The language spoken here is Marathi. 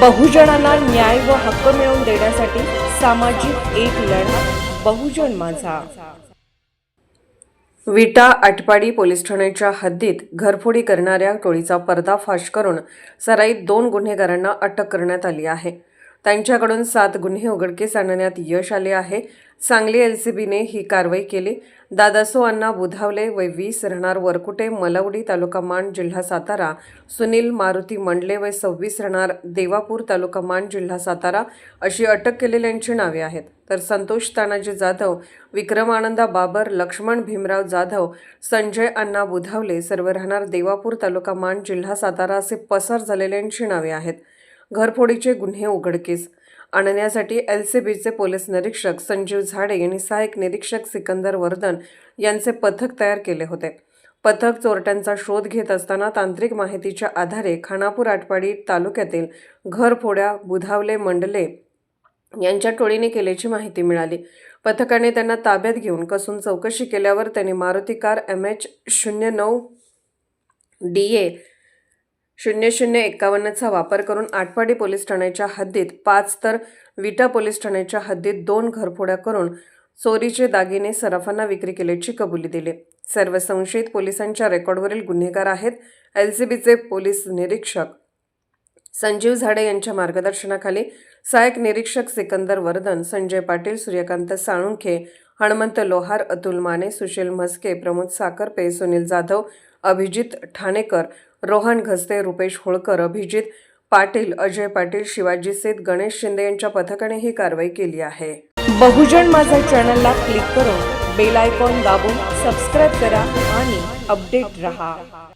बहुजनांना न्याय व हक्क मिळवून देण्यासाठी सामाजिक एक लढा बहुजन माझा. विटा आटपाडी पोलीस ठाण्याच्या हद्दीत घरफोडी करणाऱ्या टोळीचा पर्दाफाश करून सराईत दोन गुन्हेगारांना अटक करण्यात आली आहे. त्यांच्याकडून सात गुन्हे उघडकीस आणण्यात यश आले आहे. सांगली एल सी बीने ही कारवाई केली. दादासो अण्णा बुधावले व वीस राहणार वरकुटे मलवडी तालुका मांड जिल्हा सातारा. सुनील मारुती मंडले व सव्वीस राहणार देवापूर तालुका मांड जिल्हा सातारा. अशी अटक केलेल्यांची नावे आहेत. तर संतोष तानाजी जाधव विक्रमानंदा बाबर लक्ष्मण भीमराव जाधव संजय अण्णा बुधावले सर्व राहणार देवापूर तालुका मांड जिल्हा सातारा असे पसार झालेल्यांची नावे आहेत. घरफोडीचे गुन्हे उघडकीस. आणण्यासाठी एल सी बीचे पोलीस निरीक्षक संजीव झाडे यांनी सहाय्यक निरीक्षक सिकंदर वर्धन यांचे पथक तयार केले होते. पथक चोरट्यांचा शोध घेत असताना तांत्रिक माहितीच्या आधारे खानापूर आटपाडी तालुक्यातील घरफोड्या बुधावले मंडले यांच्या टोळीने केल्याची माहिती मिळाली. पथकाने त्यांना ताब्यात घेऊन कसून चौकशी केल्यावर त्यांनी मारुती कार एम एच शून्य नऊ डी ए शून्य शून्य एक्कावन्नचा वापर करून आटपाडी पोलीस ठाण्याच्या हद्दीत पाच तर विटा पोलीस ठाण्याच्या हद्दीत दोन घरफोड्या करून चोरीचे दागिने सराफांना विक्री केल्याची कबुली दिली. सर्व संशयित पोलिसांच्या रेकॉर्डवरील गुन्हेगार आहेत एल सी बीचे पोलीस निरीक्षक. संजीव झाडे यांच्या मार्गदर्शनाखाली सहाय्यक निरीक्षक सिकंदर वर्धन संजय पाटील सूर्यकांत साळुंखे हणमंत लोहार अतुल माने सुशील म्हस्के प्रमोद साखरपे सुनील जाधव अभिजित ठाणेकर रोहन घसते रुपेश होळकर अभिजित पाटील अजय पाटील शिवाजी सेत गणेश शिंदे यांच्या पथकाने ही कारवाई केली आहे. बहुजन माझा चॅनलला क्लिक करून बेल आयकॉन दाबून सबस्क्राईब करा आणि अपडेट रहा.